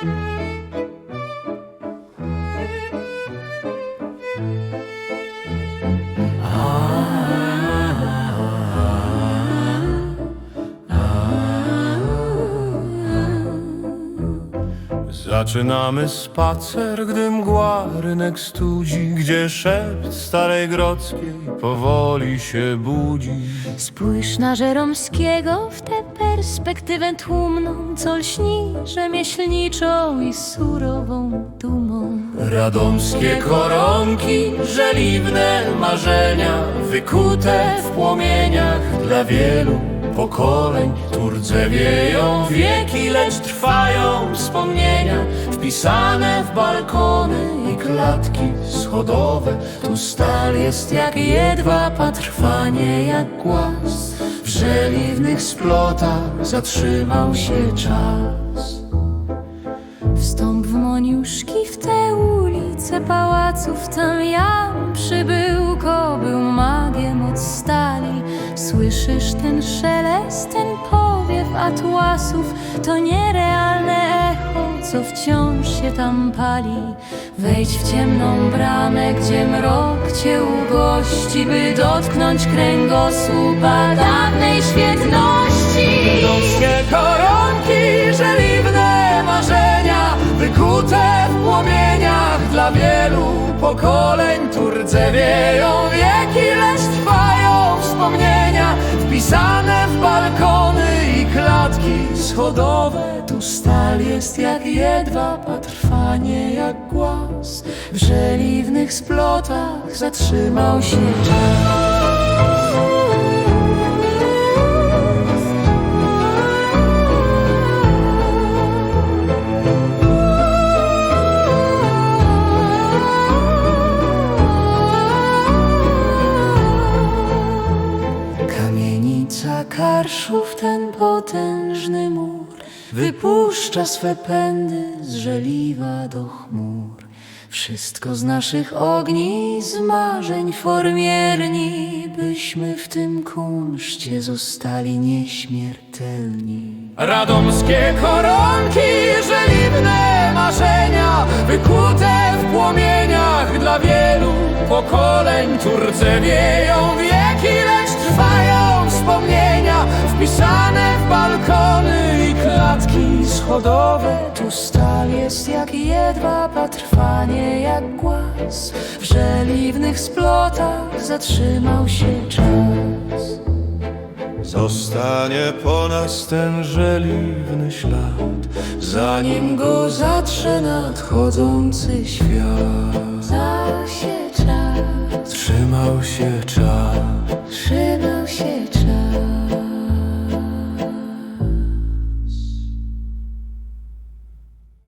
Thank you. Zaczynamy spacer, gdy mgła rynek studzi Gdzie szept starej grodzkiej powoli się budzi Spójrz na Żeromskiego w tę perspektywę tłumną, co lśni rzemieślniczą i surową dumą. Radomskie koronki, żeliwne marzenia Wykute w płomieniach dla wielu pokoleń Tu wieki, lecz trwają wspomnienia Wpisane w balkony i klatki schodowe. Tu stal jest jak jedwab, a trwanie jak głaz. W żeliwnych splotach zatrzymał się czas. Wstąp w Moniuszki, w te ulice pałaców, tam jam przybył, kobył magiem od stali. Słyszysz ten szelest, ten powiew atłasów, to nierealne echo, co wciąż się tam pali. Wejdź w ciemną bramę, gdzie mrok cię ugości, by dotknąć kręgosłupa dawnej świetności. Radomskie koronki, żeliwne marzenia Wykute w płomieniach dla wielu pokoleń Tu rdzewieją wieki, schodowe Tu stal jest jak jedwab, a trwanie jak głaz W żeliwnych splotach zatrzymał się czas Karszów, ten potężny mur Wypuszcza swe pędy z żeliwa do chmur. Wszystko z naszych ogni, z marzeń formierni Byśmy w tym kunszcie zostali nieśmiertelni. Radomskie koronki, żeliwne marzenia Wykute w płomieniach dla wielu pokoleń. Tu rdzewieją wieki, schodowe Tu stal jest jak jedwab, a trwanie jak głaz. W żeliwnych splotach zatrzymał się czas. Zostanie po nas ten żeliwny ślad, zanim go zatrze nadchodzący świat. Za się czas, Trzymał się